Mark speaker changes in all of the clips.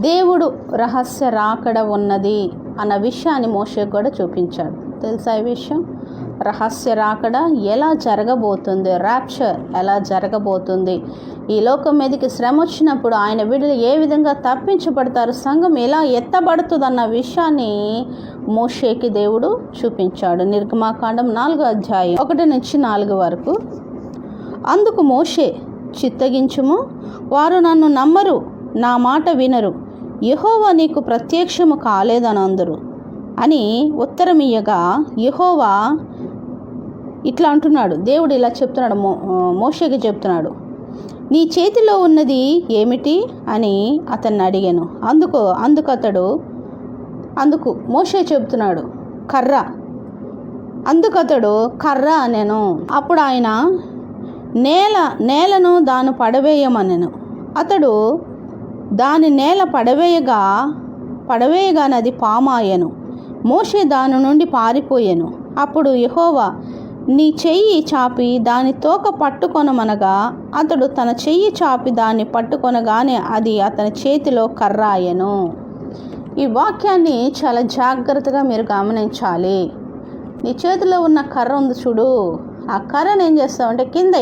Speaker 1: దేవుడు రహస్య రాకడ ఉన్నది అన్న విషయాన్ని మోషకు కూడా చూపించాడు. తెలుసా ఈ విషయం? రహస్య రాకడ ఎలా జరగబోతుంది? ర్యాప్చర్ ఎలా జరగబోతుంది? ఈ లోకం మీదకి శ్రమ వచ్చినప్పుడు ఆయన విడుదల ఏ విధంగా తప్పించబడతారు? సంఘం ఎలా ఎత్తబడుతుంది అన్న విషయాన్ని మోషేకి దేవుడు చూపించాడు. నిర్గమాకాండం నాలుగో అధ్యాయం ఒకటి నుంచి నాలుగు వరకు. అందుకు మోషే చిత్తగించుము వారు నన్ను నమ్మరు నా మాట వినరు. యహోవా నీకు ప్రత్యక్షము కాలేదని అందరు అని ఉత్తరమియ్యగా యహోవా ఇట్లా అంటున్నాడు. దేవుడు ఇలా చెప్తున్నాడు. మో మోషకి చెప్తున్నాడు. నీ చేతిలో ఉన్నది ఏమిటి? అని అతన్ని అడిగాను. అందుకు అందుకు అతడు అందుకు మోషే చెప్తున్నాడు. కర్ర. అందుకు అతడు కర్ర అనెను. అప్పుడు ఆయన నేల నేలను దాన్ని పడవేయమనెను. అతడు దాని నేల పడవేయగా పడవేయగానది అది పామాయను. మోషే దాని నుండి పారిపోయాను. అప్పుడు యహోవా నీ చెయ్యి చాపి దాని తోక పట్టుకొనమనగా అతడు తన చెయ్యి చాపి దాన్ని పట్టుకొనగానే అది అతని చేతిలో కర్ర ఈ వాక్యాన్ని చాలా జాగ్రత్తగా మీరు గమనించాలి. నీ చేతిలో ఉన్న కర్ర ఉంది చూడు. ఆ కర్రను ఏం చేస్తావంటే కింద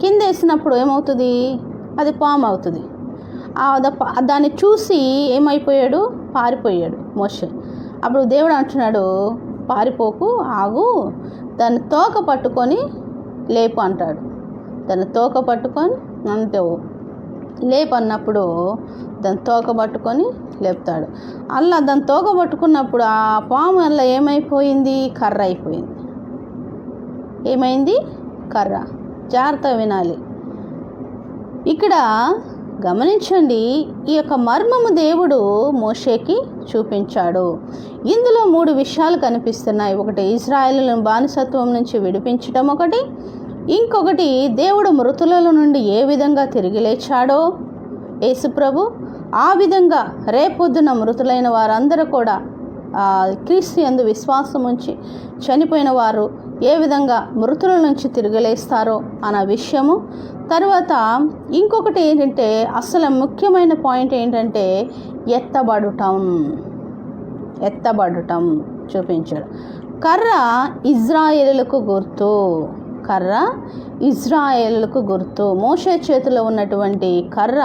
Speaker 1: కింద. వేసినప్పుడు ఏమవుతుంది? అది పాము అవుతుంది. దాన్ని చూసి ఏమైపోయాడు? పారిపోయాడు మోషే. అప్పుడు దేవుడు అంటున్నాడు పారిపోకు ఆగు. దాన్ని తోక పట్టుకొని లేపు అంటాడు. దాన్ని తోక పట్టుకొని అంతే లేపు అన్నప్పుడు దాన్ని తోక పట్టుకొని లేపుతాడు. అలా దాన్ని తోక పట్టుకున్నప్పుడు ఆ పాము అలా ఏమైపోయింది? కర్ర అయిపోయింది. ఏమైంది? కర్ర. జాగ్రత్త వినాలి. ఇక్కడ గమనించండి ఈ యొక్క మర్మము దేవుడు మోషేకి చూపించాడు. ఇందులో మూడు విషయాలు కనిపిస్తున్నాయి. ఒకటి ఇజ్రాయేలులను బానిసత్వం నుంచి విడిపించడం ఒకటి. ఇంకొకటి దేవుడు మృతుల నుండి ఏ విధంగా తిరిగి లేచాడో? యేసుప్రభు ఆ విధంగా రేపొద్దున మృతులైన వారందరూ కూడా క్రీస్తు యందు విశ్వాసం ఉంచి చనిపోయిన వారు ఏ విధంగా మృతుల నుంచి తిరగలేస్తారో అన్న విషయము తర్వాత ఇంకొకటి ఏంటంటే అసలు ముఖ్యమైన పాయింట్ ఏంటంటే ఎత్తబడటం. ఎత్తబడటం చూపించాడు. కర్ర ఇజ్రాయేలులకు గుర్తు. కర్ర ఇజ్రాయేలులకు గుర్తు. మోషే చేతిలో ఉన్నటువంటి కర్ర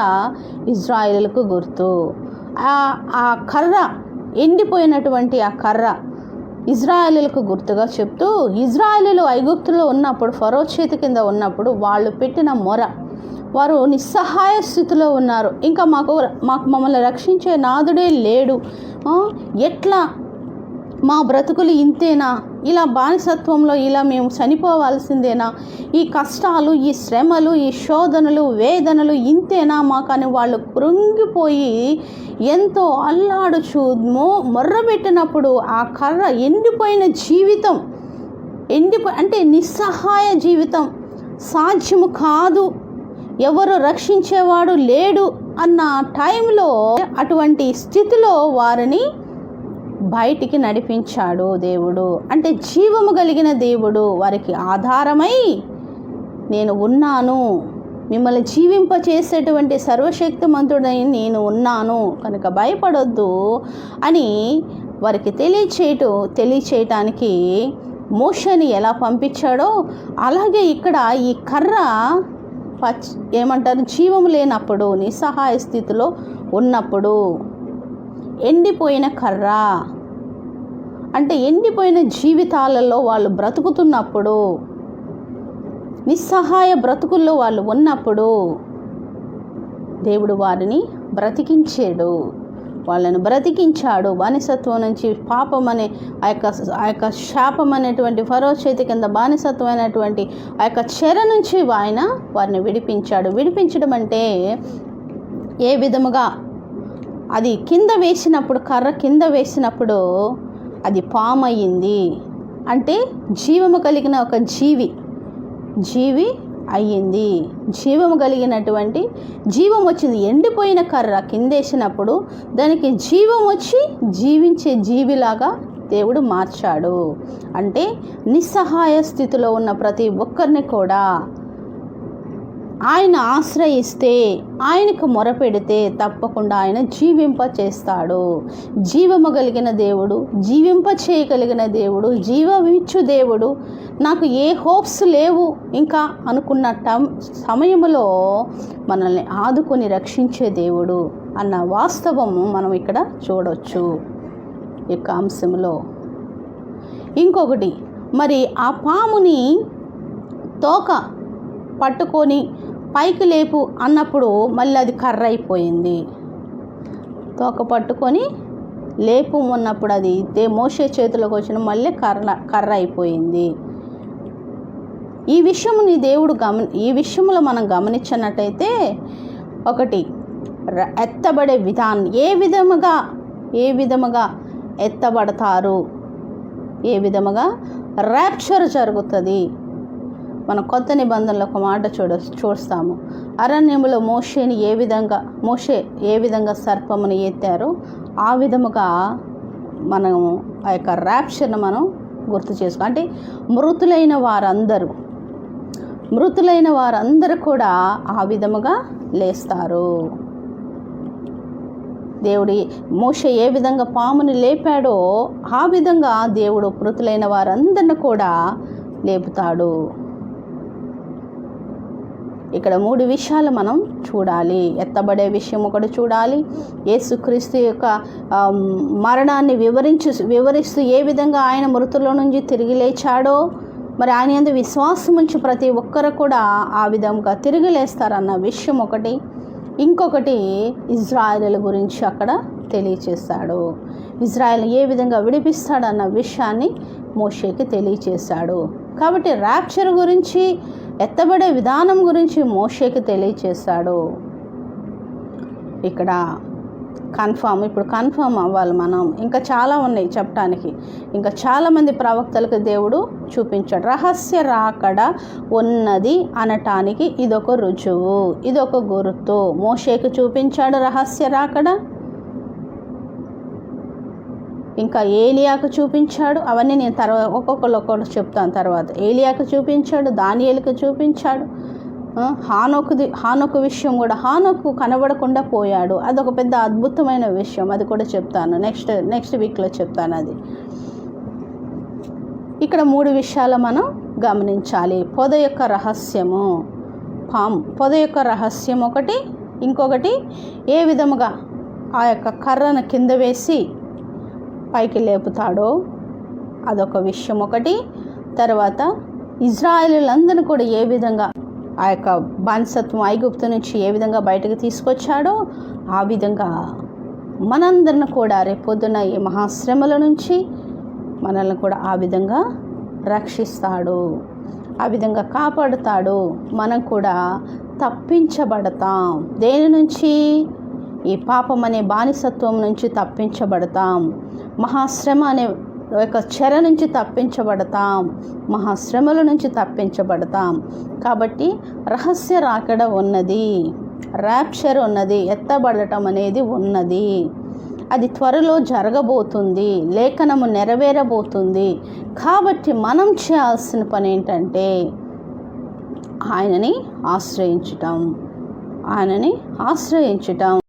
Speaker 1: ఇజ్రాయేలులకు గుర్తు. ఆ ఆ కర్ర ఎండిపోయినటువంటి ఆ కర్ర ఇజ్రాయేలీలకు గుర్తుగా చెప్తూ ఇజ్రాయేలీలు ఐగుప్తులో ఉన్నప్పుడు ఫరో చేతి కింద ఉన్నప్పుడు వాళ్ళు పెట్టిన మొర. వారు నిస్సహాయ స్థితిలో ఉన్నారు. ఇంకా మాకు మాకు మమ్మల్ని రక్షించే నాదుడే లేడు. ఎట్లా? మా బ్రతుకులు ఇంతేనా? ఇలా బానిసత్వంలో ఇలా మేము చనిపోవాల్సిందేనా? ఈ కష్టాలు ఈ శ్రమలు ఈ శోధనలు వేదనలు ఇంతేనా మాకని వాళ్ళు కృంగిపోయి ఎంతో అల్లాడుచు మో మొర్రబెట్టినప్పుడు ఆ కర్ర ఎండిపోయిన జీవితం ఎండిపో అంటే నిస్సహాయ జీవితం సాధ్యము కాదు. ఎవరు రక్షించేవాడు లేడు అన్న టైంలో అటువంటి స్థితిలో వారిని బయటికి నడిపించాడు దేవుడు. అంటే జీవము కలిగిన దేవుడు వారికి ఆధారమై నేను ఉన్నాను. మిమ్మల్ని జీవింపచేసేటువంటి సర్వశక్తిమంతుడై నేను ఉన్నాను. కనుక భయపడొద్దు అని వారికి తెలియచేయటం తెలియచేయటానికి మోషని ఎలా పంపించాడో అలాగే ఇక్కడ ఈ కర్ర పచ్ ఏమంటారు? జీవము లేనప్పుడు నిస్సహాయ స్థితిలో ఉన్నప్పుడు ఎండిపోయిన కర్ర. అంటే ఎండిపోయిన జీవితాలలో వాళ్ళు బ్రతుకుతున్నప్పుడు నిస్సహాయ బ్రతుకుల్లో వాళ్ళు ఉన్నప్పుడు దేవుడు వారిని బ్రతికించాడు. వాళ్ళను బ్రతికించాడు. బానిసత్వం నుంచి పాపం అనే ఆ యొక్క ఆ యొక్క శాపం అనేటువంటి ఫరో చేతి కింద బానిసత్వమైనటువంటి ఆ యొక్క చెర నుంచి ఆయన వారిని విడిపించాడు. విడిపించడం అంటే ఏ విధముగా అది కింద వేసినప్పుడు కర్ర కింద వేసినప్పుడు అది పాము అయ్యింది అంటే జీవము కలిగిన ఒక జీవి జీవి అయ్యింది. జీవము కలిగినటువంటి జీవం వచ్చింది. ఎండిపోయిన కర్ర కిందేసినప్పుడు దానికి జీవం వచ్చి జీవించే జీవిలాగా దేవుడు మార్చాడు. అంటే నిస్సహాయ స్థితిలో ఉన్న ప్రతి ఒక్కరిని కూడా ఆయన ఆశ్రయిస్తే ఆయనకు మొరపెడితే తప్పకుండా ఆయన జీవింప చేస్తాడు. జీవము కలిగిన దేవుడు జీవింప చేయగలిగిన దేవుడు జీవమిచ్చు దేవుడు. నాకు ఏ హోప్స్ లేవు ఇంకా అనుకున్న టం సమయంలో మనల్ని ఆదుకొని రక్షించే దేవుడు అన్న వాస్తవము మనం ఇక్కడ చూడవచ్చు ఈ యొక్క అంశంలో ఇంకొకటి మరి ఆ పాముని తోక పట్టుకొని పైకి లేపు అన్నప్పుడు మళ్ళీ అది కర్ర అయిపోయింది తోక పట్టుకొని లేపు ఉన్నప్పుడు అది దే మోసే చేతిలోకి వచ్చిన మళ్ళీ కర్ర కర్ర అయిపోయింది ఈ విషయముని దేవుడు గమని ఈ విషయంలో మనం గమనించినట్టయితే ఒకటి ఎత్తబడే విధానం ఏ విధముగా ఏ విధముగా ఎత్తబడతారు? ఏ విధముగా? ర్యాప్చర్ జరుగుతుంది. మన కొత్త నిబంధనలకు ఒక మాట చూడ చూస్తాము. అరణ్యములో మోషేని ఏ విధంగా మోషే ఏ విధంగా సర్పమును ఎత్తారో ఆ విధముగా మనం ఆ యొక్క ర్యాప్చర్ను మనం గుర్తు చేసుకో అంటే మృతులైన వారందరూ మృతులైన వారందరూ కూడా ఆ విధముగా లేస్తారు. దేవుడి మోష ఏ విధంగా పాముని లేపాడో ఆ విధంగా దేవుడు మృతులైన వారందరిని కూడా లేపుతాడు. ఇక్కడ మూడు విషయాలు మనం చూడాలి. ఎత్తబడే విషయం ఒకటి చూడాలి. యేసుక్రీస్తు యొక్క మరణాన్ని వివరించు వివరిస్తూ ఏ విధంగా ఆయన మృతుల నుంచి తిరిగి లేచాడో మరి ఆయన అందు విశ్వాసం ఉంచి ప్రతి ఒక్కరు కూడా ఆ విధంగా తిరిగి లేస్తారన్న విషయం ఒకటి. ఇంకొకటి ఇజ్రాయెల్ గురించి అక్కడ తెలియచేశాడు. ఇజ్రాయెల్ ఏ విధంగా విడిపిస్తాడన్న విషయాన్ని మోషేకి తెలియచేశాడు. కాబట్టి ర్యాప్చర్ గురించి ఎత్తబడే విధానం గురించి మోషేకి తెలియచేశాడు. ఇక్కడ కన్ఫామ్ ఇప్పుడు కన్ఫామ్ అవ్వాలి మనం. ఇంకా చాలా ఉన్నాయి చెప్పడానికి ఇంకా చాలామంది ప్రవక్తలకు దేవుడు చూపించాడు. రహస్య రాకడ ఉన్నది అనటానికి ఇదొక రుజువు ఇదొక గుర్తు. మోషేకి చూపించాడు రహస్య రాకడ. ఇంకా ఏలియాకు చూపించాడు. అవన్నీ నేను తర్వాత ఒక్కొక్కరు ఒక్కొక్కరు చెప్తాను తర్వాత. ఏలియాకు చూపించాడు దానియేలుకు చూపించాడు. హానోకుది హానోకు విషయం కూడా. హానోకు కనబడకుండా పోయాడు. అదొక పెద్ద అద్భుతమైన విషయం. అది కూడా చెప్తాను. నెక్స్ట్ నెక్స్ట్ వీక్లో చెప్తాను అది. ఇక్కడ మూడు విషయాలు మనం గమనించాలి. పొద యొక్క రహస్యము. పాము పొద యొక్క రహస్యం ఒకటి. ఇంకొకటి ఏ విధముగా ఆ యొక్క కర్రను కింద వేసి పైకి లేపుతాడో అదొక విషయం ఒకటి. తర్వాత ఇజ్రాయేలీలందరినీ కూడా ఏ విధంగా ఆ యొక్క బానిసత్వం ఐగుప్తు నుంచి ఏ విధంగా బయటకు తీసుకొచ్చాడో ఆ విధంగా మనందరిని కూడా రేపొద్దున ఈ మహాశ్రమల నుంచి మనల్ని కూడా ఆ విధంగా రక్షిస్తాడు. ఆ విధంగా కాపాడుతాడు. మనం కూడా తప్పించబడతాం. దేని నుంచి? ఈ పాపం అనే బానిసత్వం నుంచి తప్పించబడతాం. మహాశ్రమ అనే యొక్క చెర నుంచి తప్పించబడతాం. మహాశ్రమల నుంచి తప్పించబడతాం. కాబట్టి రహస్య రాకడ ఉన్నది. ర్యాప్చర్ ఉన్నది. ఎత్తబడటం అనేది ఉన్నది. అది త్వరలో జరగబోతుంది. లేఖనము నెరవేరబోతుంది. కాబట్టి మనం చేయాల్సిన పని ఏంటంటే ఆయనని ఆశ్రయించటం. ఆయనని ఆశ్రయించటం.